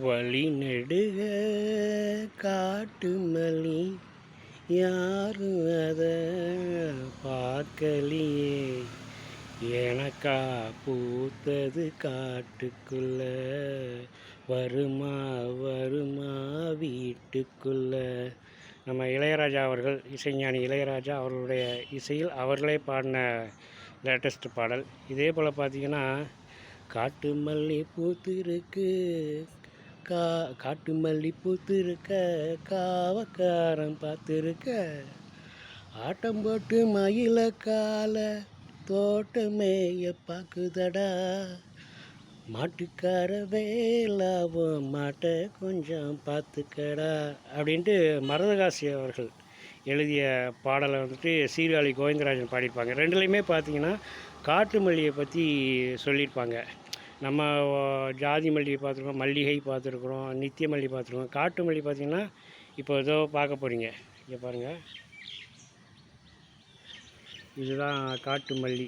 வழி நெடுக காட்டு மலி யாரும் அதை பார்க்கலையே. எனக்கா பூத்தது காட்டுக்குள்ள. வருமா வருமா வீட்டுக்குள்ள. நம்ம இளையராஜா அவர்கள் இசைஞானி இளையராஜா அவர்களுடைய இசையில் அவர்களே பாடின லேட்டஸ்ட் பாடல். இதே போல் பார்த்தீங்கன்னா காட்டு மல்லி பூத்திருக்கு கா காட்டு மல்லி பூத்திருக்க காவக்காரன் பார்த்துருக்க. ஆட்டம் போட்டு மயில கால தோட்டமேய பார்க்குதடா மாட்டுக்கார வேலாவும் மாட்டை கொஞ்சம் பார்த்துக்கடா அப்படின்ட்டு மரதகாசி அவர்கள் எழுதிய பாடலை வந்துட்டு சீர்காழி கோவிந்தராஜன் பாடியிருப்பாங்க. ரெண்டுலேயுமே பார்த்தீங்கன்னா காட்டு மல்லியை பற்றி சொல்லியிருப்பாங்க. நம்ம ஜாதி மல்லிகை பார்த்துருக்கோம் மல்லிகை பார்த்துருக்குறோம் நித்திய மல்லி பார்த்துருக்கோம். காட்டு மல்லி பார்த்திங்கன்னா இப்போ ஏதோ பார்க்க போகிறீங்க இங்கே பாருங்கள் இதுதான் காட்டு மல்லி.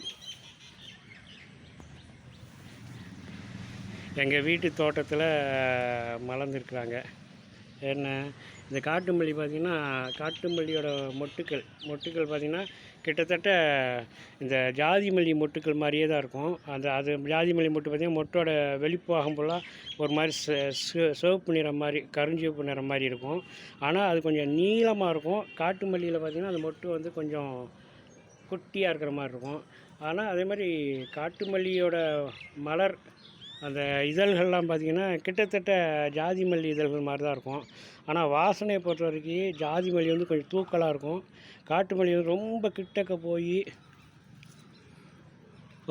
எங்கள் வீட்டு தோட்டத்தில் மலர்ந்துருக்குறாங்க. என்ன? இந்த காட்டு மல்லி பார்த்திங்கன்னா காட்டு மல்லியோட மொட்டுக்கள் மொட்டுக்கள் பார்த்திங்கன்னா கிட்டத்தட்ட இந்த ஜாதி மல்லி மொட்டுக்கள் மாதிரியே தான் இருக்கும். அந்த அது ஜாதி மல்லி மொட்டு பார்த்திங்கன்னா மொட்டோட வெளிப்பாகம் ஃபுல்லாக ஒரு மாதிரி சிவப்பு நிறம் மாதிரி கருஞ்சிவப்பு நிறம் மாதிரி இருக்கும். ஆனால் அது கொஞ்சம் நீளமாக இருக்கும். காட்டு மல்லியில் பார்த்திங்கன்னா அந்த மொட்டு வந்து கொஞ்சம் குட்டியாக இருக்கிற மாதிரி இருக்கும். ஆனால் அதே மாதிரி காட்டு மல்லியோட மலர் அந்த இதழ்கள்லாம் பார்த்திங்கன்னா கிட்டத்தட்ட ஜாதி மல்லி இதழ்கள் மாதிரி தான் இருக்கும். ஆனால் வாசனையை பொறுத்த வரைக்கும் ஜாதி மல்லி வந்து கொஞ்சம் தூக்கலாக இருக்கும். காட்டு மல்லி வந்து ரொம்ப கிட்டக்க போய்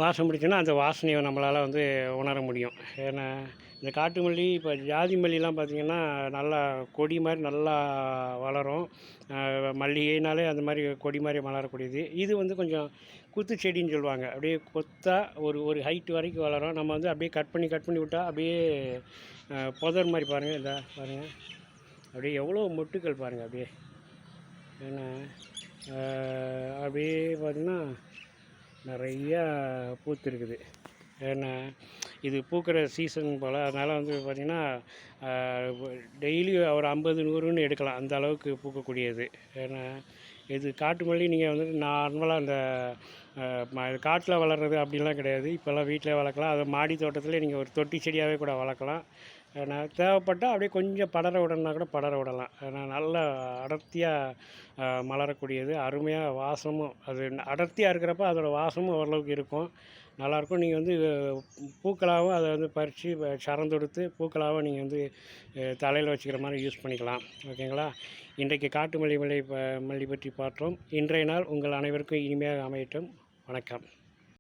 வாசம் பிடிச்சுன்னா அந்த வாசனையை நம்மளால் வந்து உணர முடியும். ஏன்னா இந்த காட்டு மல்லி இப்போ ஜாதி மல்லிலாம் பார்த்திங்கன்னா நல்லா கொடி மாதிரி நல்லா வளரும். மல்லிகைனாலே அந்த மாதிரி கொடி மாதிரி வளரக்கூடியது இது வந்து கொஞ்சம் குத்து செடின்னு சொல்லுவாங்க. அப்படியே கொத்தாக ஒரு ஒரு ஹைட்டு வரைக்கும் வளரும். நம்ம வந்து அப்படியே கட் பண்ணி கட் பண்ணி விட்டால் அப்படியே புதர் மாதிரி பாருங்கள் இந்த பாருங்கள் அப்படியே எவ்வளோ மொட்டுக்கள் பாருங்கள் அப்படியே. ஏன்னா அப்படியே பார்த்திங்கன்னா நிறையா பூத்துருக்குது ஏன்னா இது பூக்கிற சீசன் போல். அதனால் வந்து பார்த்திங்கன்னா டெய்லி ஒரு ஐம்பது நூறுன்னு எடுக்கலாம். அந்த அளவுக்கு பூக்கக்கூடியது. ஏன்னா இது காட்டு மல்லி நீங்கள் வந்து நார்மலாக அந்த காட்டில் வளர்கிறது அப்படிலாம் கிடையாது. இப்போல்லாம் வீட்டில் வளர்க்கலாம். அதை மாடி தோட்டத்தில் நீங்கள் ஒரு தொட்டி செடியாகவே கூட வளர்க்கலாம். நான் தேவைப்பட்டால் அப்படியே கொஞ்சம் படர விடணுன்னா கூட படர விடலாம். ஏன்னா நல்லா அடர்த்தியாக மலரக்கூடியது அருமையாக வாசமும் அது அடர்த்தியாக இருக்கிறப்ப அதோடய வாசமும் ஓரளவுக்கு இருக்கும். நல்லாயிருக்கும். நீங்கள் வந்து பூக்களாகவும் அதை வந்து பறித்து சரந்தொடுத்து பூக்களாகவும் நீங்கள் வந்து தலையில் வச்சுக்கிற மாதிரி யூஸ் பண்ணிக்கலாம். ஓகேங்களா? இன்றைக்கு காட்டு மல்லி மல்லி மல்லி பற்றி பார்த்தோம். இன்றைய நாள் உங்கள் அனைவருக்கும் இனிமையாக அமையட்டும். வணக்கம்.